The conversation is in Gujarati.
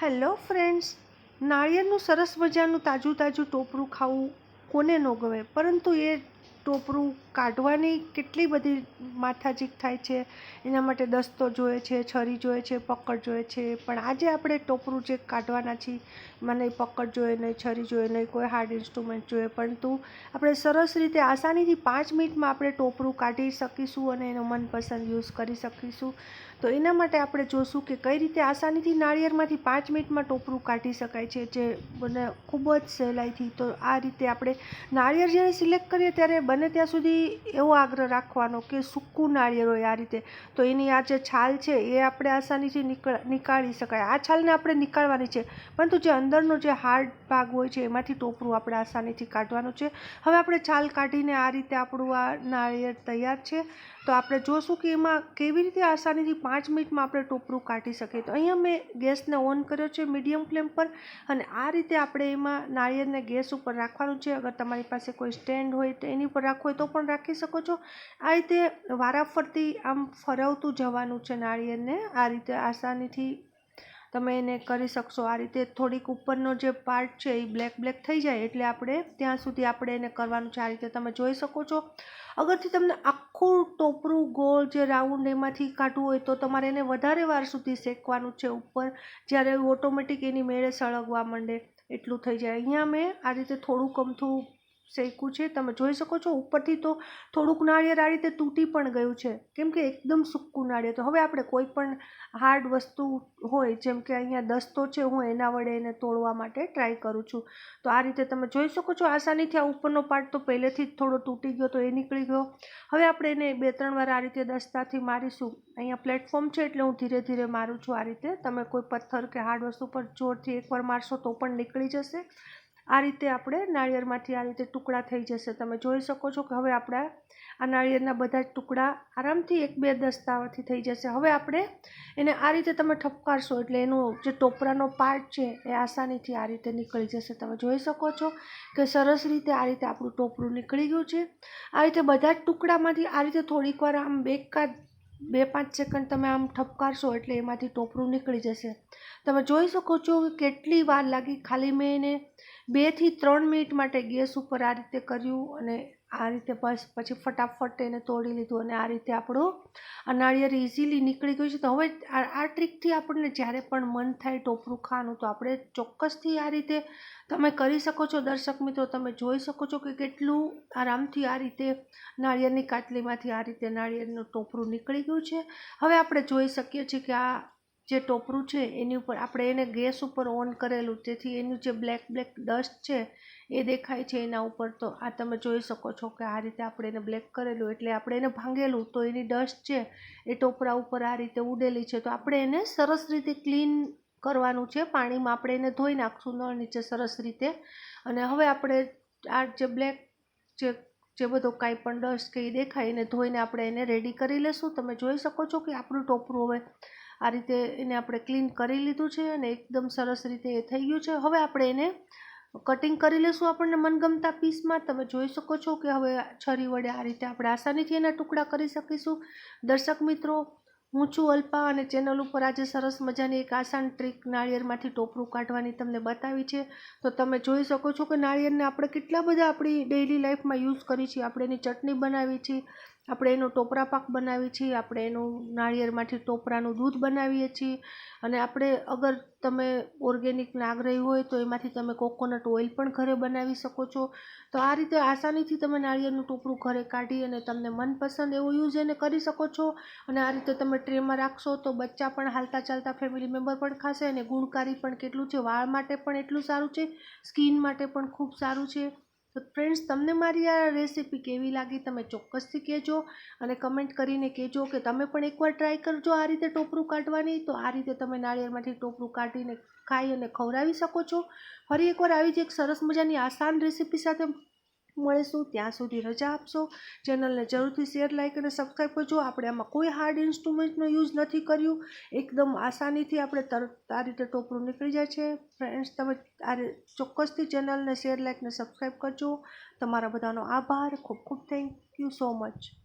હેલો ફ્રેન્ડ્સ, નાળિયેરનું સરસ મજાનું તાજું તાજું ટોપરું ખાવું કોને ન ગમે? પરંતુ એ ટોપરું કાઢવાની કેટલી બધી માથાજીક થાય છે, એના માટે દસ્તો જોઈએ છે, છરી જોઈએ છે, પકડ જોઈએ છે. પણ આજે આપણે ટોપરું જે કાઢવાના છીએ મને પકડ જોઈએ નહીં છરી જોઈએ નહીં કોઈ હાર્ડ ઇન્સ્ટ્રુમેન્ટ જોઈએ પરંતુ આપણે સરસ રીતે આસાનીથી પાંચ મિનિટમાં આપણે ટોપરું કાઢી શકીશું અને એનો મનપસંદ યુઝ કરી શકીશું. તો એના માટે આપણે જોશું કે કઈ રીતે આસાનીથી નાળિયેરમાંથી પાંચ મિનિટમાં ટોપરું કાઢી શકાય છે, જે બને ખૂબ જ સહેલાઈથી તો આ રીતે આપણે નાળિયેર જ્યારે સિલેક્ટ કરીએ ત્યારે બને ત્યાં સુધી એવો આગ્રહ રાખવાનો કે સૂકું નાળિયેર હોય આ રીતે. તો એની આ જે છાલ છે એ આપણે આસાનીથી નીકળ શકાય. આ છાલને આપણે નીકાળવાની છે, પરંતુ જે અંદરનો જે હાર્ડ ભાગ હોય છે એમાંથી ટોપરું આપણે આસાનીથી કાઢવાનું છે. હવે આપણે છાલ કાઢીને આ રીતે આપણું આ નાળિયેર તૈયાર છે. તો આપણે જોશું કે એમાં કેવી રીતે આસાનીથી પાંચ મિનિટમાં આપણે ટોપરું કાઢી શકીએ. તો અહીંયા મેં ગેસને ઓન કર્યો છે મીડિયમ ફ્લેમ પર અને આ રીતે આપણે એમાં નાળિયેરને ગેસ ઉપર રાખવાનું છે. અગર તમારી પાસે કોઈ સ્ટેન્ડ હોય તો એની ઉપર રાખવું હોય તો પણ રાખી શકો છો. આ રીતે વારાફરતી આમ ફરવતું જવાનું છે નાળિયેરને. આ રીતે આસાનીથી તમે એને કરી શકશો. આ રીતે થોડીક ઉપરનો જે પાર્ટ છે એ બ્લેક બ્લેક થઈ જાય એટલે આપણે ત્યાં સુધી આપણે એને કરવાનું છે. આ રીતે તમે જોઈ શકો છો. અગરથી તમને આખું ટોપરું ગોળ જે રાઉન્ડ એમાંથી કાઢવું હોય તો તમારે એને વધારે વાર સુધી શેકવાનું છે ઉપર, જ્યારે ઓટોમેટિક એની મેળે સળગવા માંડે, એટલું થઈ જાય. અહીંયા મેં આ રીતે થોડુંક અમથું શેકું છે? તમે જોઈ શકો છો, ઉપરથી તો થોડુંક નાળિયેર આ રીતે તૂટી પણ ગયું છે. કેમ કે એકદમ સૂકું નાળિયેર તો હવે આપણે કોઈ પણ હાર્ડ વસ્તુ હોય, જેમ કે અહીંયા દસ્તો છે, હું એના વડે એને તોડવા માટે ટ્રાય કરું છું. તો આ રીતે તમે જોઈ શકો છો, આસાનીથી આ ઉપરનો પાર્ટ તો પહેલેથી જ થોડો તૂટી ગયો, તો એ નીકળી ગયો. હવે આપણે એને બે ત્રણ વાર આ રીતે દસ્તાથી મારીશું. અહીંયા પ્લેટફોર્મ છે એટલે હું ધીરે ધીરે મારું છું આ રીતે. તમે કોઈ પથ્થર કે હાર્ડ વસ્તુ પર જોરથી એકવાર મારશો તો પણ નીકળી જશે. આ રીતે આપણે નાળિયેરમાંથી આ રીતે ટુકડા થઈ જશે. તમે જોઈ શકો છો કે હવે આપણા આ નાળિયેરના બધા જ ટુકડા આરામથી એક બે દસ્તાવાથી થઈ જશે. હવે આપણે એને આ રીતે તમે ઠપકારશો એટલે એનો જે ટોપરાનો પાર્ટ છે એ આસાનીથી આ રીતે નીકળી જશે. તમે જોઈ શકો છો કે સરસ રીતે આ રીતે આપણું ટોપરું નીકળી ગયું છે. આ રીતે બધા જ ટુકડામાંથી આ રીતે થોડીક વાર આમ બેકાદ બે પાંચ સેકન્ડ તમે આમ ઠપકારશો એટલે એમાંથી ટોપરું નીકળી જશે. તમે જોઈ શકો છો કે કેટલી વાર લાગી. ખાલી મેં એને બેથી ત્રણ મિનિટ માટે ગેસ ઉપર આ રીતે કર્યું અને આ રીતે બસ પછી ફટાફટ એને તોડી લીધું અને આ રીતે આપણું આ નાળિયેર ઇઝીલી નીકળી ગયું છે. તો હવે આ ટ્રીકથી આપણને જ્યારે પણ મન થાય ટોપરું ખાવાનું, તો આપણે ચોક્કસથી આ રીતે તમે કરી શકો છો. દર્શક મિત્રો, તમે જોઈ શકો છો કે કેટલું આરામથી આ રીતે નાળિયેરની કાટલીમાંથી આ રીતે નાળિયેરનું ટોપરું નીકળી ગયું છે. હવે આપણે જોઈ શકીએ છીએ કે આ જે ટોપરું છે, એની ઉપર આપણે એને ગેસ ઉપર ઓન કરેલું તેથી એનું જે બ્લેક બ્લેક ડસ્ટ છે, એ દેખાય છે એના ઉપર. તો આ તમે જોઈ શકો છો કે આ રીતે આપણે એને બ્લેક કરેલું, એટલે આપણે એને ભાંગેલું. તો એની ડસ્ટ છે, એ ટોપરા ઉપર આ રીતે ઉડેલી છે. તો આપણે એને સરસ રીતે ક્લીન કરવાનું છે. પાણીમાં આપણે એને ધોઈ નાખશું નળ નીચે સરસ રીતે. અને હવે આપણે આ જે બ્લેક જે જે બધો કાંઈ પણ ડસ્ટ કે એ દેખાય, એને ધોઈને આપણે એને રેડી કરી લેશું. તમે જોઈ શકો છો કે આપણું ટોપરું હવે આ રીતે એને આપણે ક્લીન કરી લીધું છે અને એકદમ સરસ રીતે એ થઈ ગયું છે. હવે આપણે એને કટિંગ કરી લઈશું આપણને મનગમતા પીસમાં. તમે જોઈ શકો છો કે હવે છરી વડે આ રીતે આપણે આસાનીથી એના ટુકડા કરી શકીશું. દર્શક મિત્રો, હું છું અલ્પા અને ચેનલ ઉપર આજે સરસ મજાની એક આસાન ટ્રીક નાળિયેરમાંથી ટોપરું કાઢવાની તમને બતાવી છે. તો તમે જોઈ શકો છો કે નાળિયેરને આપણે કેટલા બધા આપણી ડેઇલી લાઈફમાં યુઝ કરી છીએ. આપણે એની ચટણી બનાવી છીએ આપણે એનો ટોપરા પાક બનાવીએ છીએ, આપણે એનું નાળિયેરમાંથી ટોપરાનું દૂધ બનાવીએ છીએ અને આપણે અગર તમે ઓર્ગેનિક નાગરાઈ હોય તો એમાંથી તમે કોકોનટ ઓઇલ પણ ઘરે બનાવી શકો છો. તો આ રીતે આસાનીથી તમે નાળિયેરનું ટોપરું ઘરે કાઢી અને તમને મનપસંદ એવો યુઝ એને કરી શકો છો. અને આ રીતે તમે ટ્રેમાં રાખશો તો બચ્ચા પણ હાલતા ચાલતા ફેમિલી મેમ્બર પણ ખાશે અને ગુણકારી પણ કેટલું છે, વાળ માટે પણ એટલું સારું છે સ્કિન માટે પણ ખૂબ સારું છે. તો ફ્રેન્ડ્સ તમને મારી આ રેસીપી કેવી લાગી તમે ચોક્કસથી કહેજો અને કમેન્ટ કરીને કહેજો કે તમે પણ એકવાર ટ્રાય કરજો આ રીતે ટોપરું કાઢવાની. તો આ રીતે તમે નાળિયેરમાંથી ટોપરું કાઢીને ખાઈ અને ખવડાવી શકો છો. ફરી એકવાર આવી જ એક સરસ મજાની આસાન રેસીપી સાથે મળીશું. ત્યાં સુધી રજા આપશો. ચેનલને જરૂરથી શેર લાઇક અને સબસ્ક્રાઈબ કરજો. આપણે આમાં કોઈ હાર્ડ ઇન્સ્ટ્રુમેન્ટનો યુઝ નથી કર્યું. એકદમ આસાનીથી આપણે તરત આ રીતે ટોપરું નીકળી જાય છે. ફ્રેન્ડ્સ, તમે આ ચોક્કસથી ચેનલને શેર લાઇક અને સબસ્ક્રાઈબ કરજો. તમારા બધાનો આભાર. ખૂબ ખૂબ થેન્ક યુ સો મચ.